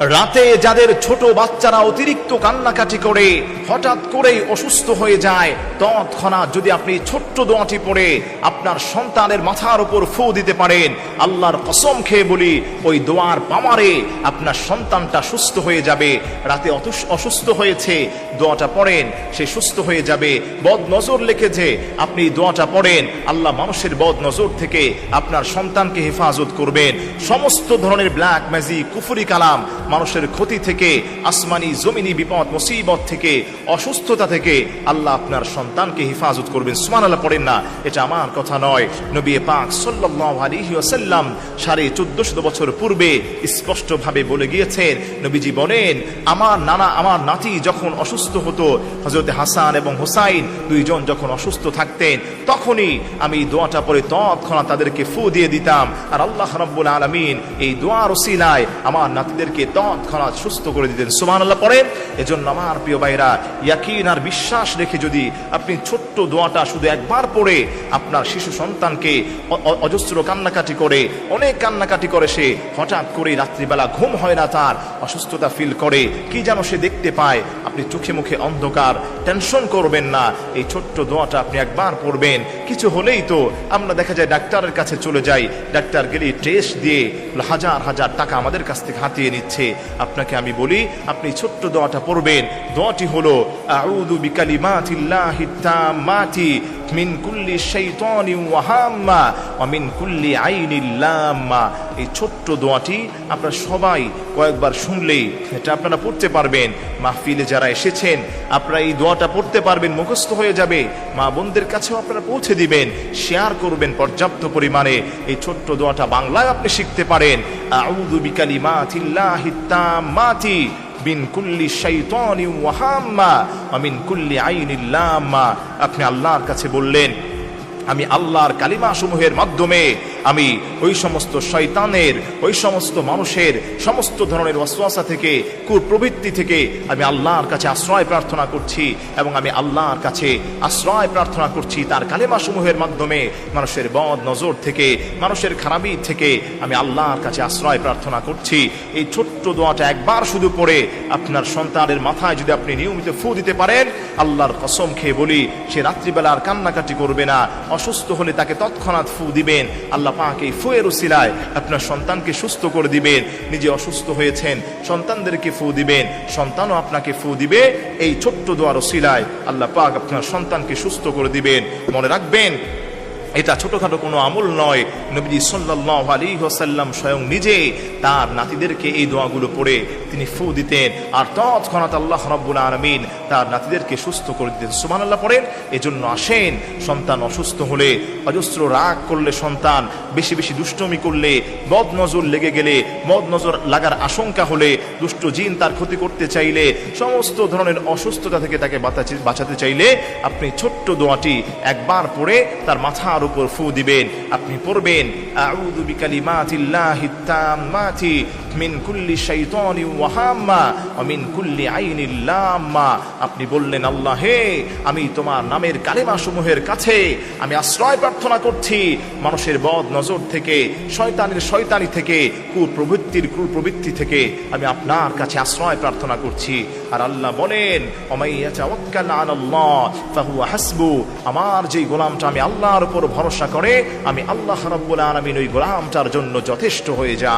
রাতে যাদের ছোট বাচ্চারা অতিরিক্ত কান্নাকাটি করে, হঠাৎ করেই অসুস্থ হয়ে যায়, তৎক্ষণাৎ যদি আপনি ছোট্ট দোয়াটি পড়ে, আপনার সন্তানের মাথার উপর ফু দিতে পারেন। আল্লাহর কসম খেয়ে বলি, ওই দোয়ার পামারে আপনার সন্তানটা সুস্থ হয়ে যাবে। রাতে অসুস্থ হয়েছে, দোয়াটা পড়েন, সে সুস্থ হয়ে যাবে। বদ নজর লিখেছে, আপনি দোয়াটা পড়েন, আল্লাহ মানুষের বদ নজর থেকে আপনার সন্তানকে হেফাজত করবেন। সমস্ত ধরনের ব্ল্যাক ম্যাজিক কুফুরি কালাম মানুষের ক্ষতি থেকে, আসমানি, জমিনি বিপদ, মুসিবত থেকে, অসুস্থতা থেকে আল্লাহ আপনার সন্তানকে হেফাজত করবেন। সুমান আল্লাহ পড়েন না। এটা আমার কথা নয়। নবী পাক সাল্লাল্লাহু আলাইহি ওয়াসাল্লাম সাড়ে চোদ্দশত বছর পূর্বে স্পষ্টভাবে বলে গিয়েছেন, নবীজি বলেন, আমার নানা, আমার নাতি যখন অসুস্থ হতো হজরত হাসান এবং হোসাইন দুইজন যখন অসুস্থ থাকতেন, তখনই আমি দোয়াটা পরে তৎক্ষণাৎ তাদেরকে ফু দিয়ে দিতাম। আর আল্লাহ রাব্বুল আলামিন এই দোয়ার ওসিলায় আমার নাতিদেরকে তৎক্ষণাৎ সুস্থ করে দিতেন। সুমান আল্লাহ পড়েন এজন্য আমার প্রিয় ভাইরা, ইয়াকিন আর বিশ্বাস রেখে যদি আপনি ছোট্ট দোয়াটা শুধু একবার পড়ে আপনার শিশু সন্তানকে অজস্র কান্নাকাটি করে, অনেক কান্নাকাটি করে সে, হঠাৎ করে রাত্রিবেলা ঘুম হয় না তার, অসুস্থতা ফিল করে, কি যেন সে দেখতে পায়, আপনি চোখে মুখে অন্ধকার টেনশন করবেন না, এই ছোট্ট দোয়াটা আপনি একবার পড়বেন। কিছু হলেই তো আমরা দেখা যায় ডাক্তারের কাছে চলে যাই, ডাক্তার গেলে টেস্ট দিয়ে হাজার হাজার টাকা আমাদের কাছ থেকে হাতিয়ে নিচ্ছে। আপনাকে আমি বলি আপনি ছোট্ট দোয়াটা পড়বেন। দোয়াটি হলো আউদু বিকালিমাতিল্লাহি তাম্মাতি মিন কুল্লি শাইতানি ওয়া হাম্মা ওয়া মিন কুল্লি আইনিল লাম্মা। এই ছোট্ট দোয়াটি আপনারা সবাই কয়েকবার শুনলেই এটা আপনারা পড়তে পারবেন। মাহফিলে যারা এসেছেন, আপনারা এই দোয়াটা পড়তে পারবেন, মুখস্থ হয়ে যাবে। মা বোনদের কাছেও আপনারা পৌঁছে দিবেন, শেয়ার করবেন পর্যাপ্ত পরিমাণে। এই ছোট্ট দোয়াটা বাংলায় আপনি শিখতে পারেন। আউযু বিকালিমাতিল্লাহিত মিন কুল্লি শাইতানি ওয়াহাম্মা ওয়া মিন কুল্লি আইনিল লাম্মা। আপনি আল্লাহর কাছে বললেন, আমি আল্লাহর কালিমা সমূহের মাধ্যমে আমি ওই সমস্ত শয়তানের, ওই সমস্ত মানুষের, সমস্ত ধরনের ওয়াসওয়াসা থেকে, কুপ্রবৃত্তি থেকে আমি আল্লাহর কাছে আশ্রয় প্রার্থনা করছি এবং আমি আল্লাহর কাছে আশ্রয় প্রার্থনা করছি তার কালিমা সমূহের মাধ্যমে মানুষের বদ নজর থেকে, মানুষের খারাপি থেকে আমি আল্লাহর কাছে আশ্রয় প্রার্থনা করছি। এই ছোট্ট দোয়াটা একবার শুধু পড়ে আপনার সন্তানের মাথায় যদি আপনি নিয়মিত ফু দিতে পারেন, আল্লাহর কসম খেয়ে বলি, সে রাত্রিবেলা আর কান্নাকাটি করবে না, অসুস্থ হলে তাকে তৎক্ষণাৎ ফু দিবেন, আল্লাহ পাক ফুয়ের উসিলায় আপনার সন্তানকে সুস্থ করে দিবেন। নিজে অসুস্থ হয়েছেন, সন্তানদেরকে ফু দিবেন। সন্তানও আপনাকে ফু দিবে এই ছোট্ট দোয়ার উসিলায়। আল্লাহ পাক আপনার সন্তানকে সুস্থ করে দিবেন। মনে রাখবেন এটা ছোটখাটো কোনো আমল নয়। নবীজি সাল্লাল্লাহু আলাইহি ওয়াসাল্লাম স্বয়ং নিজে তার নাতিদেরকে এই দোয়াগুলো পড়ে তিনি ফু দিতেন আর তৎক্ষণাৎ আল্লাহ রাব্বুল আলামিন তার নাতিদেরকে সুস্থ করে দিতেন। সুমান আল্লাহ পড়েন, এজন্য আসেন, সন্তান অসুস্থ হলে অজস্র রাগ করলে সন্তান, বেশি বেশি দুষ্টমি করলে বদ নজর লেগে গেলে মদ নজর লাগার আশঙ্কা হলে, দুষ্ট জিন তার ক্ষতি করতে চাইলে, সমস্ত ধরনের অসুস্থতা থেকে তাকে বাঁচাতে- চাইলে আপনি ছোট্ট দোয়াটি একবার পড়ে তার মাথার উপর ফু দিবেন আপনি পড়বেন আউযু বিকালিমাতিল্লাহিত তাম্মাতি মিন কুল্লি শাইতানি ওয়া হাম্মা ওয়া মিন কুল্লি আইনিল লাম্মা। আপনি বললেন, আল্লাহ হে, আমি তোমার নামের কালেমা সমূহের কাছে আমি আশ্রয় প্রার্থনা করছি। মানুষের বদ নজর থেকে, শয়তানের শয়তানি থেকে, কুপ্রবৃত্তির কুপ্রবৃত্তি থেকে আমি আপনার কাছে আশ্রয় প্রার্থনা করছি। আর আল্লাহ বলেন হাসবু। আমার যেই গোলামটা আমি আল্লাহর উপর ভরসা করে, আমি আল্লাহ রাব্বুল আলামিন ওই গোলামটার জন্য যথেষ্ট হয়ে যা